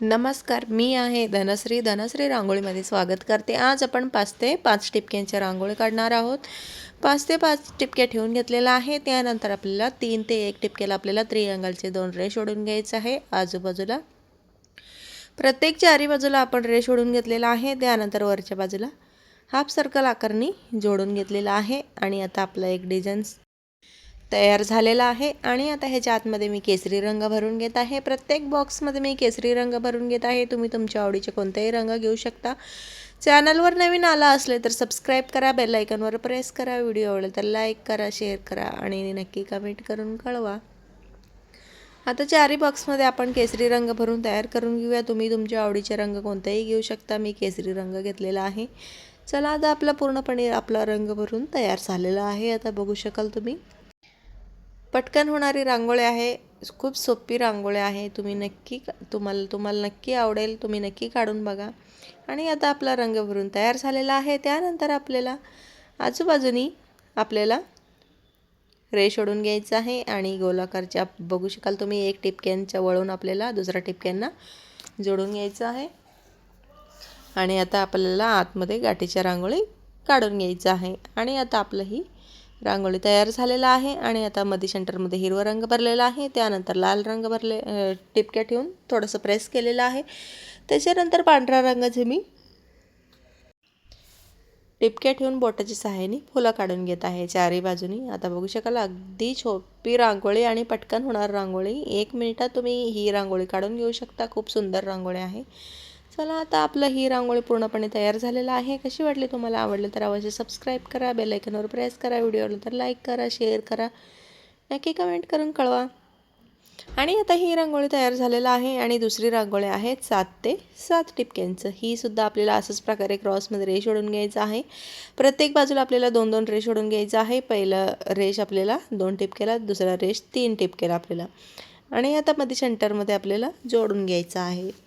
नमस्कार मी आहे धनश्री. धनश्री रांगोळीमध्ये स्वागत करते. आज आपण पाच ते पाच टिपक्यांच्या रांगोळी काढणार आहोत. पाच ते पाच टिपक्या ठेवून घेतलेला आहे त्यानंतर आपल्याला तीन ते एक टिपक्याला आपल्याला त्रिअंगलचे दोन रेश ओढून घ्यायचं आहे. आजूबाजूला प्रत्येक चारी बाजूला आपण रेश ओढून घेतलेला आहे. त्यानंतर वरच्या बाजूला हाफ सर्कल आकारणी जोडून घेतलेला आहे. आणि आता आपला एक डिझाईन तयार झालेला आहे. आणि आता ह्याच्या आतमध्ये मी केसरी रंग भरून घेत आहे. प्रत्येक बॉक्समध्ये मी केसरी रंग भरून घेत आहे. तुम्ही तुमच्या आवडीचे कोणतेही रंग घेऊ शकता. चॅनलवर नवीन आला असले तर सबस्क्राईब करा बेलायकनवर प्रेस करा. व्हिडिओ आवडेल तर लाईक करा शेअर करा आणि नक्की कमेंट करून कळवा. आता चारी बॉक्समध्ये आपण केसरी रंग भरून तयार करून घेऊया. तुम्ही तुमच्या आवडीचे रंग कोणतेही घेऊ शकता. मी केसरी रंग घेतलेला आहे. चला आता आपला पूर्णपणे आपला रंग भरून तयार झालेला आहे. आता बघू शकाल तुम्ही. पटकन होणारी रांगोळी आहे. खूप सोपी रांगोळी आहे. तुम्ही नक्की तुम्हाला तुम्हाला नक्की आवडेल. तुम्ही नक्की काढून बघा. आणि आता आपला रंग भरून तयार झालेला आहे. त्यानंतर आपल्याला आजूबाजूनी आपल्याला रेश ओढून घ्यायचं आहे आणि गोलाकारच्या बघू शकाल तुम्ही एक टिपक्यांच्या वळून आपल्याला दुसऱ्या टिपक्यांना जोडून घ्यायचं आहे. आणि आता आपल्याला आतमध्ये गाठीच्या रांगोळी काढून घ्यायचं आहे. आणि आता आपलं ही रांगोळी तयार झालेला आहे आणि आता मध्ये सेंटरमध्ये हिरवा रंग भरलेला आहे. त्यानंतर लाल रंग भरले टिपक्या ठेवून थोडंसं प्रेस केलेलं आहे. त्याच्यानंतर पांढऱ्या रंगाचे मी टिपक्या ठेवून बोटाची सहाय्याने फुलं काढून घेत आहे चारही बाजूनी. आता बघू शकाल अगदी छोपी रांगोळी आणि पटकन होणार रांगोळी. एक मिनिटात तुम्ही ही रांगोळी काढून घेऊ शकता. खूप सुंदर रांगोळी आहे. चला आता आपलं ही रांगोळी पूर्णपणे तयार झालेलं आहे. कशी वाटली तुम्हाला? आवडली तर अवश्य सबस्क्राईब करा बेलायकनवर प्रेस करा व्हिडिओला तर लाईक करा शेअर करा. नक्की कमेंट करून कळवा. आणि आता ही रांगोळी तयार झालेला आहे आणि दुसरी रांगोळी आहे सात ते सात टिपक्यांचं. ही सुद्धा आपल्याला असंच प्रकारे क्रॉसमध्ये रेश ओढून घ्यायचं आहे. प्रत्येक बाजूला आपल्याला दोन दोन रेश ओढून घ्यायचं आहे. पहिलं रेश आपल्याला दोन टिपक्याला दुसरा रेश तीन टिपक्याला आपल्याला. आणि आता मध्ये सेंटरमध्ये आपल्याला जोडून घ्यायचं आहे.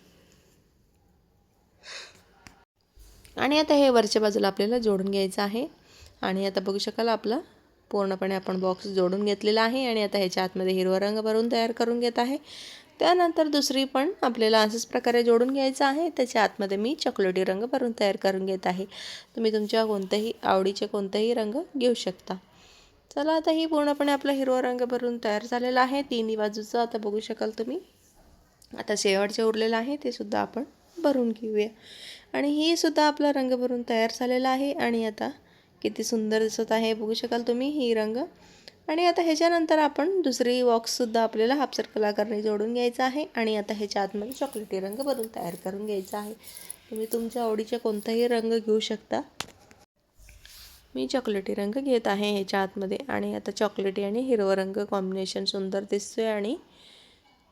आणि आता हे वरच्या बाजूला आपल्याला जोडून घ्यायचं आहे. आणि आता बघू शकाल आपला पूर्णपणे आपण बॉक्स जोडून घेतलेला आहे आणि आता ह्याच्या आतमध्ये हिरवा रंग भरून तयार करून घेत आहे. त्यानंतर दुसरी पण आपल्याला असंच प्रकारे जोडून घ्यायचं आहे. त्याच्या आतमध्ये मी चॉकलेटी रंग भरून तयार करून घेत आहे. तुम्ही तुमच्या कोणत्याही आवडीचे कोणतेही रंग घेऊ शकता. चला आता ही पूर्णपणे आपला हिरवा रंग भरून तयार झालेला आहे. तिन्ही बाजूचं आता बघू शकाल तुम्ही. आता शेवटचे उरलेलं आहे ते सुद्धा आपण भरून घेऊया. आणि ही सुद्धा आपला रंग भरून तयार झालेला आहे. आणि आता किती सुंदर दिसत आहे बघू शकाल तुम्ही ही रंग. आणि आता ह्याच्यानंतर आपण दुसरी बॉक्ससुद्धा आपल्याला हाफ सर्कल आकारने जोडून घ्यायचा आहे. आणि आता ह्याच्या आतमध्ये चॉकलेटी रंग भरून तयार करून घ्यायचा आहे. तुम्ही तुमच्या आवडीचे कोणताही रंग घेऊ शकता. मी चॉकलेटी रंग घेत आहे ह्याच्या आतमध्ये. आणि आता चॉकलेटी आणि हिरवा रंग कॉम्बिनेशन सुंदर दिसतोय आणि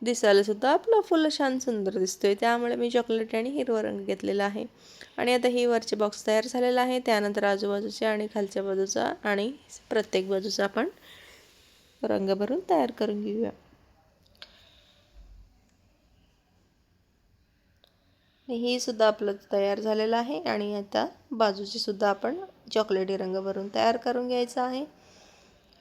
दिसायलासुद्धा आपलं फुलं छान सुंदर दिसतोय. त्यामुळे मी चॉकलेट आणि हिरवा रंग घेतलेला आहे. आणि आता ही वरचे बॉक्स तयार झालेला आहे. त्यानंतर आजूबाजूचे आणि खालच्या बाजूचा आणि प्रत्येक बाजूचा आपण रंग भरून तयार करून घेऊया. ही सुद्धा आपलं तयार झालेलं आहे. आणि आता बाजूची सुद्धा आपण चॉकलेटी रंग भरून तयार करून घ्यायचा आहे.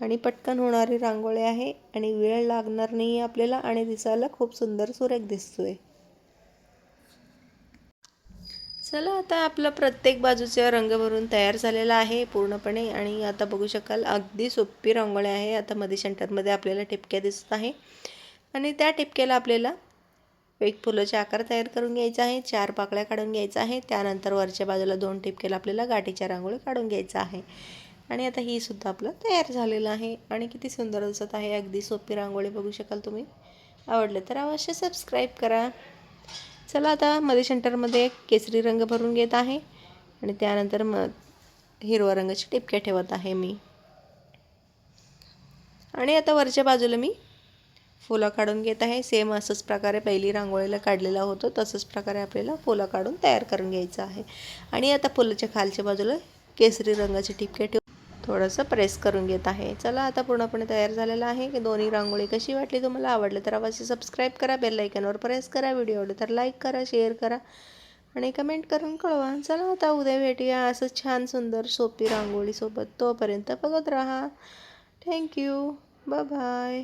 आणि पटकन होणारी रांगोळी आहे आणि वेळ लागणार नाही आपल्याला आणि दिसायला खूप सुंदर सुरेख दिसतोय. चला आता आपलं प्रत्येक बाजूचा रंग भरून तयार झालेला आहे पूर्णपणे आणि आता बघू शकाल अगदी सोपी रांगोळी आहे. आता मध्ये सेंटरमध्ये आपल्याला टिपक्या दिसत आहे. आणि त्या टिपक्याला आपल्याला एक फुलाचे आकार तयार करून घ्यायचा आहे चार पाकळ्या काढून घ्यायचा आहे त्यानंतर वरच्या बाजूला दोन टिपक्याला आपल्याला गाठीच्या रांगोळी काढून घ्यायचा आहे. आणि आता ही सुद्धा आपलं तयार झालेलं आहे. आणि किती सुंदर दिसत आहे. अगदी सोपी रांगोळी बघू शकाल तुम्ही. आवडलं तर अवश्य सबस्क्राईब करा. चला आता मध्ये सेंटरमध्ये केसरी रंग भरून घेत आहे. आणि त्यानंतर मग हिरवा रंगाची टिपक्या ठेवत आहे मी. आणि आता वरच्या बाजूला मी फुलं काढून घेत आहे. सेम असंच प्रकारे पहिली रांगोळीला काढलेला होतो. तसंच प्रकारे आपल्याला फुलं काढून तयार करून घ्यायचं आहे. आणि आता फुलाच्या खालच्या बाजूला केसरी रंगाची टिपक्या ठेव थोडंसं प्रेस करून घेत आहे. चला आता पूर्णपणे तयार झालेलं आहे की दोन्ही रांगोळी कशी वाटली तुम्हाला आवडली तर अवश्य सबस्क्राईब करा बेल आयकॉनवर प्रेस करा व्हिडिओ आवडले तर लाईक करा शेअर करा आणि कमेंट करून कळवा. चला आता उद्या भेटूया असं छान सुंदर सोपी रांगोळीसोबत तोपर्यंत बघत राहा. Thank you bye